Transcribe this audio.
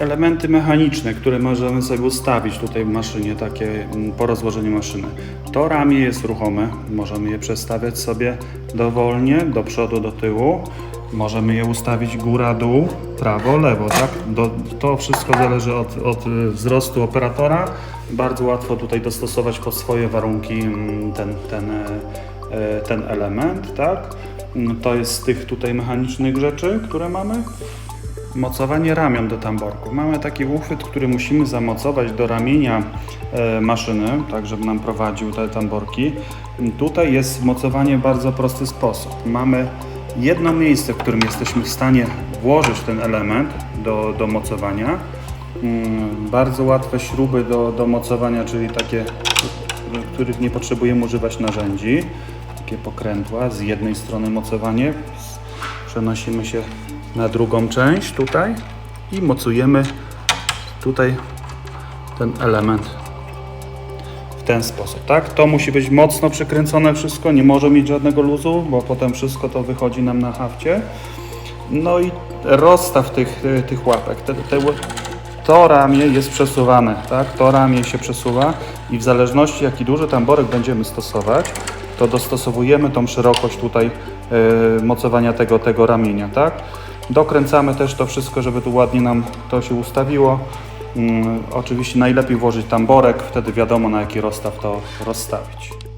elementy mechaniczne, które możemy sobie ustawić tutaj w maszynie, takie mm, po rozłożeniu maszyny. To ramię jest ruchome, możemy je przestawiać sobie dowolnie, do przodu, do tyłu. Możemy je ustawić góra, dół, prawo, lewo, tak? Do, to wszystko zależy od, od y, wzrostu operatora. Bardzo łatwo tutaj dostosować pod swoje warunki mm, ten, ten, e, e, ten element, tak? Mm, To jest z tych tutaj mechanicznych rzeczy, które mamy. Mocowanie ramion do tamborków. Mamy taki uchwyt, który musimy zamocować do ramienia e, maszyny, tak żeby nam prowadził te tamborki. Tutaj jest mocowanie w bardzo prosty sposób. Mamy jedno miejsce, w którym jesteśmy w stanie włożyć ten element do, do mocowania. Mm, Bardzo łatwe śruby do, do mocowania, czyli takie, których nie potrzebujemy używać narzędzi. Takie pokrętła, z jednej strony mocowanie, przenosimy się na drugą część tutaj i mocujemy tutaj ten element w ten sposób, tak? To musi być mocno przykręcone wszystko, nie może mieć żadnego luzu, bo potem wszystko to wychodzi nam na hafcie. No i rozstaw tych, y, tych łapek. Te, te, to ramię jest przesuwane, tak? To ramię się przesuwa i w zależności jaki duży tamborek będziemy stosować, to dostosowujemy tą szerokość tutaj y, mocowania tego, tego ramienia, tak? Dokręcamy też to wszystko, żeby tu ładnie nam to się ustawiło. Mm, oczywiście najlepiej włożyć tamborek, wtedy wiadomo na jaki rozstaw to rozstawić.